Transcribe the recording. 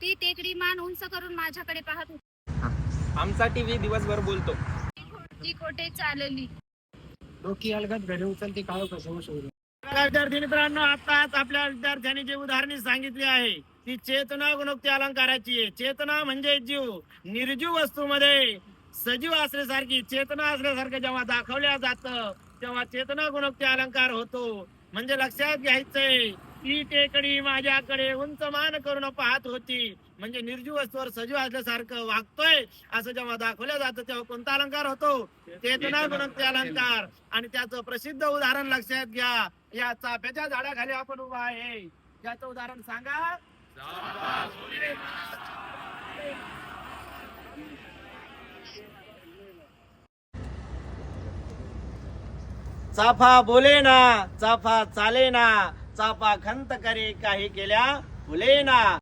ती टेकडी मान उंच करून माझ्याकडे पाहत होती. आमचा टीव्ही दिवसभर बोलतो. ती कोठे चालली. डोकी अलगद घडी उचलते काळ कसं शोधून विद्यार्थी मित्रांनो आताच आपल्या विद्यार्थ्यांनी जे उदाहरणे सांगितली आहे. ती चेतना गुणोक्ती अलंकाराची आहे. चेतना म्हणजे जीव. निर्जीव वस्तूमध्ये सजीव असल्यासारखी चेतना असल्यासारखं जेव्हा दाखवल्या जात तेव्हा चेतना गुणोक्ती अलंकार होतो. म्हणजे लक्षात घ्यायचंय ती टेकडी माझ्याकडे उंच मान करून पाहत होती. म्हणजे निर्जीव स्वर सजीव असल्यासारखं वागतोय असं जेव्हा दाखवलं जातं तेव्हा कोणता अलंकार होतो? चेतना अलंकार. आणि त्याचं प्रसिद्ध उदाहरण लक्षात घ्या. या चाफ्याच्या झाडाखाली आपण उभा आहे. याचं उदाहरण सांगा. चाफा बोले ना चाफा चाले ना चापा खंत करे काही केल्या फुलेना.